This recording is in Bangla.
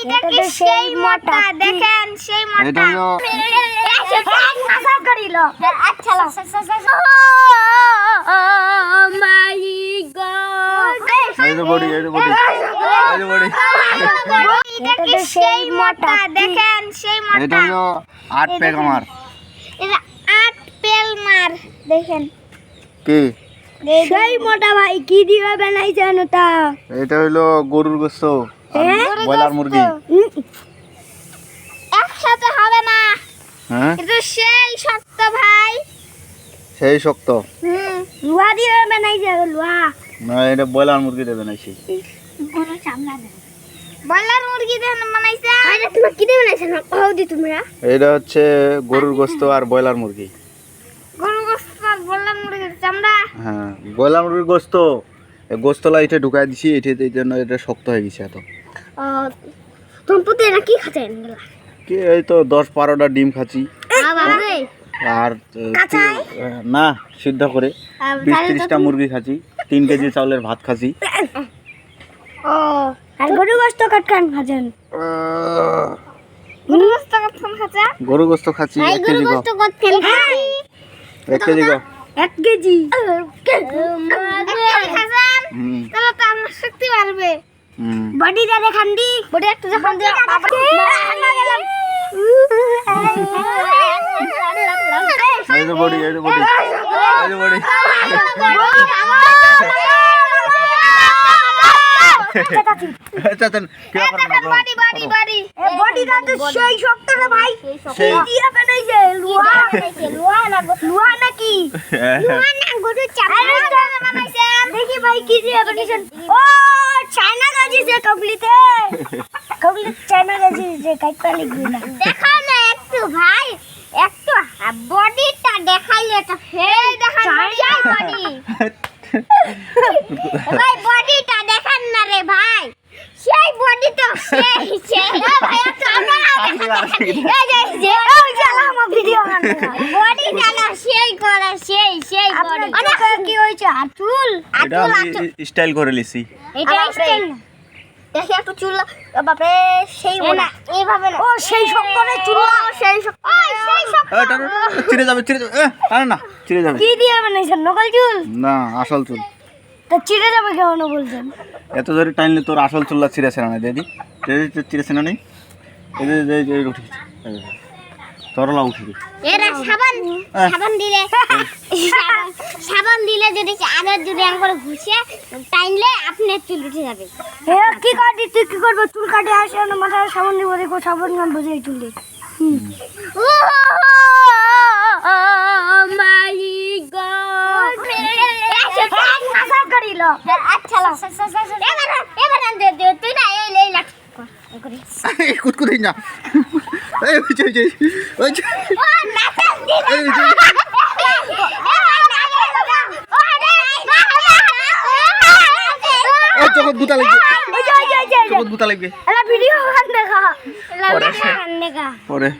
এটা সেই মোটা দেখেন সেই মোটা হলো করিল আচ্ছা মাই গড এই বডি এই বডি এই বডি। এটা সেই মোটা দেখেন সেই মোটা এটা হলো আট প্যাক আমার এটা আট পেল মার। দেখেন। কি? সেই মোটা ভাই কি দিয়ে বানাইছেন ওটা এটা হলো গরুর গোস্ত? ব্রয়লার মুরগি। একসাথে হবে না। হ্যাঁ? এটা সেই শক্ত ভাই। সেই শক্ত। হুম লুয়া দিয়ে বানাইছে লুয়া। না এটা ব্রয়লার মুরগি কোনো চামড়া নেই দিয়ে বানাইছে। আরে তুমি কি দিয়ে বানাইছো? না দি তোমরা এটা হচ্ছে গরুর গোস্ত আর ব্রয়লার মুরগি। গরু গোস্ত আর বললাম মুরগির চামড়া। হ্যাঁ ব্রয়লার মুরগির এটা ঢুকাই দিছি এটা এই জন্য এটা শক্ত হয়ে গেছে এত। না কি খাচ্ছেন কি এই তো দশ বারোটা ডিম খাচ্ছি। আর না সিদ্ধ করে বিশ ত্রিশটা মুরগি খাচ্ছি তিন কেজি চাউলের ভাত খাচ্ছি। ও আর গরু গোস্ত কতখান খাচ্ছেন? গরু গোস্ত গরু খাচ্ছি এক কেজি খাচ্ছি এক কেজি? গো। এক কেজি। খাচ্ছেন? তাহলে তো আমার শক্তি বাড়বে। হুম বডিটা দেখান দি। বডি একটু দেখান দি। বডি এই বডি এই বডি? বডি। বডি বডি দেখি ভাই কি দিয়ে ও চায়না সে কবলিতে কবলি চায়না গাজি যে কাইটা লিখবি না দেখা না একটু ভাই একটু বডিটা দেখাইলে তো ফের দেখান বডি ভাই বডিটা দেখান না রে ভাই। সেই বডি তো সেই সেই। ভাই একটু আপনারা এই যে যে ওই যে আমার ভিডিও বডিটা না সেই করে সেই সেই বডি অনেক কি হয়েছে? আতুল? এটা আমি স্টাইল করে লিছি। এটা স্টাইল দেখি একটু চুল্লা বাপরে সেই না। এইভাবে না। ও সেই শক্তরে চুল্লা সেই শক্ত সেই শক্ত এটা চিড়ে যাবে চিড়ে যাবে। আরে না চিড়ে যাবে। কি দিয়ে বানাইছেন? নকল চুল? না আসল চুল। তা চিড়ে যাবে কেমন বলছেন? এত জোরে টাইনলে তোর আসল চুল্লা ছিঁড়েছে না দিদি চিড়েছে না নেই এই যে- তরলা উঠে গেছে। এরা সাবান সাবান দিলে সাবান দিলে যদি আদার যদি একবার ঘুষে টাইনলে আপনার চুল উঠে যাবে। কি কাটি তুই কি করব? চুল কাটে আসে না মাথায় সাবান দিব দেখো সাবান গান বুঝে চুল দিয়ে আচ্ছা এবার এবার তুই না এই না। এই ওই যে- ওই যে- ওই যে- চোখত গুতা লাগবে। চোখত গুতা লাগবে। ভিডিও দেখা। দেখা। পরে।